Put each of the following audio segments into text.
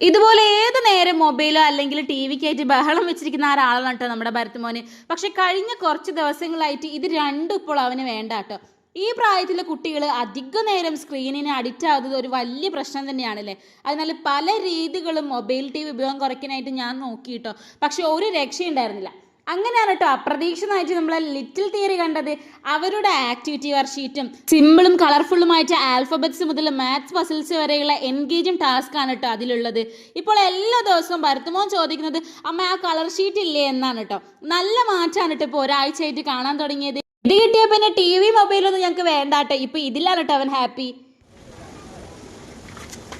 ഇതുപോലെ ഏത് നേരം മൊബൈലോ അല്ലെങ്കിൽ ടി വിക്കായിട്ട് ബഹളം വെച്ചിരിക്കുന്ന ഒരാളാണ് കേട്ടോ നമ്മുടെ ഭരത്മോന്. പക്ഷെ കഴിഞ്ഞ കുറച്ച് ദിവസങ്ങളായിട്ട് ഇത് രണ്ടും ഇപ്പോൾ അവന് വേണ്ട കേട്ടോ. ഈ പ്രായത്തിലെ കുട്ടികൾ അധിക നേരം സ്ക്രീനിന് അഡിക്റ്റ് ആകുന്നത് ഒരു വലിയ പ്രശ്നം തന്നെയാണല്ലേ? അതിനാൽ പല രീതികളും മൊബൈൽ ടി വി ഉപയോഗം കുറയ്ക്കാനായിട്ട് ഞാൻ നോക്കി കേട്ടോ. പക്ഷെ ഒരു രക്ഷയുണ്ടായിരുന്നില്ല. അങ്ങനെയാണ് കേട്ടോ അപ്രതീക്ഷിതമായിട്ട് നമ്മൾ ലിറ്റിൽ തിയറി കണ്ടത്. അവരുടെ ആക്ടിവിറ്റി വർഷീറ്റും സിമ്പിളും കളർഫുള്ളുമായിട്ട് ആൽഫബറ്റ്സ് മുതൽ മാത്സ് പസിൽസ് വരെയുള്ള എൻഗേജിങ് ടാസ്ക് ആണ് കേട്ടോ അതിലുള്ളത്. ഇപ്പോൾ എല്ലാ ദിവസവും ഭരത്തുമോൻ ചോദിക്കുന്നത് അമ്മ ആ കളർ ഷീറ്റ് ഇല്ലേ? എന്നാണ് കേട്ടോ. നല്ല മാറ്റമാണ് കേട്ടോ ഇപ്പോൾ ഒരാഴ്ചയായിട്ട് കാണാൻ തുടങ്ങിയത്. ഇത് കിട്ടിയ പിന്നെ ടി വി മൊബൈലൊന്നും ഞങ്ങൾക്ക് വേണ്ട കേട്ടോ. ഇപ്പൊ ഇതിലാണ് കേട്ടോ അവൻ ഹാപ്പി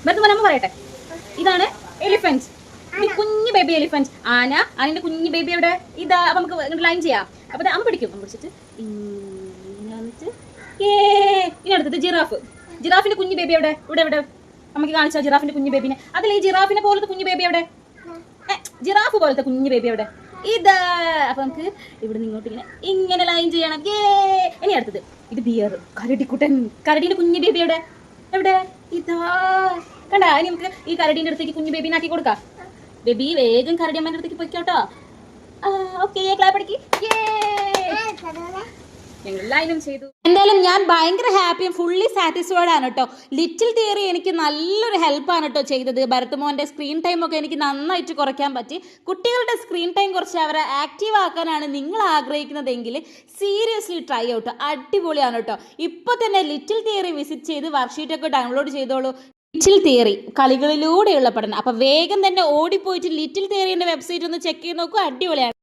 ഭരത്തുമോൻ അമ്മ പറയട്ടെ. ഇതാണ് എലിഫന്റ് കുഞ്ഞു ബേബി എലിഫന്റ് ആന ആനന്റെ കുഞ്ഞു ബേബി എവിടെ? ഇതാ നമുക്ക് ലൈൻ ചെയ്യാം. അപ്പൊ അമ്മ പിടിക്കും. അമ്മ പിടിച്ചിട്ട് ഏ ഇനി അടുത്തത് ജിറാഫ് ജിറാഫിന്റെ കുഞ്ഞു ബേബി എവിടെ? ഇവിടെ ഇവിടെ. നമുക്ക് കാണിച്ചാ ജിറാഫിന്റെ കുഞ്ഞു ബേബിനെ അതിൽ ഈ ജിറാഫിനെ പോലത്തെ കുഞ്ഞു ബേബി എവിടെ? ഏ, ജിറാഫ് പോലത്തെ കുഞ്ഞു ബേബി എവിടെ? ഇതാ. അപ്പൊ നമുക്ക് ഇവിടെ ഇങ്ങോട്ട് ഇങ്ങനെ ഇങ്ങനെ ലൈൻ ചെയ്യണം. ഏ ഇനി അടുത്തത്. ഇത് ബിയർ കരടിക്കുട്ടൻ. കരടിന്റെ കുഞ്ഞു ബേബി എവിടെ? എവിടെ? ഇതാ. കണ്ട ഇനി നമുക്ക് ഈ കരടിന്റെ അടുത്തേക്ക് കുഞ്ഞു ബേബിനാക്കി കൊടുക്കാം. ബേബി വേഗം കരടി അമ്മേന്റെ അടുത്തേക്ക് പോയിക്കോട്ടോ. ഓക്കെ ക്ലാപ്പ് അടിക്ക്. ഞങ്ങൾ ലൈനും ചെയ്തു. എന്തായാലും ഞാൻ ഭയങ്കര ഹാപ്പിയും ഫുള്ളി സാറ്റിസ്ഫൈഡ് ആണ് കേട്ടോ ലിറ്റിൽ തിയറി എനിക്ക് നല്ലൊരു ഹെൽപ്പാണ് കേട്ടോ ചെയ്തത്. ഭരത് മോഹന്റെ സ്ക്രീൻ ടൈം ഒക്കെ എനിക്ക് നന്നായിട്ട് കുറയ്ക്കാൻ പറ്റി. കുട്ടികളുടെ സ്ക്രീൻ ടൈം കുറച്ച് അവരെ ആക്റ്റീവ് ആക്കാനാണ് നിങ്ങൾ ആഗ്രഹിക്കുന്നതെങ്കിൽ സീരിയസ്ലി ട്രൈ ഔട്ട് അടിപൊളിയാണ് കേട്ടോ ഇപ്പോൾ തന്നെ ലിറ്റിൽ തിയറി വിസിറ്റ് ചെയ്ത് വർക്ക്ഷീറ്റൊക്കെ ഡൗൺലോഡ് ചെയ്തോളൂ. ലിറ്റിൽ തിയറി കളികളിലൂടെയുള്ള പഠനം. അപ്പോൾ വേഗം തന്നെ ഓടിപ്പോയിട്ട് ലിറ്റിൽ തിയറിന്റെ വെബ്സൈറ്റ് ഒന്ന് ചെക്ക് ചെയ്ത് നോക്കൂ അടിപൊളിയാണ്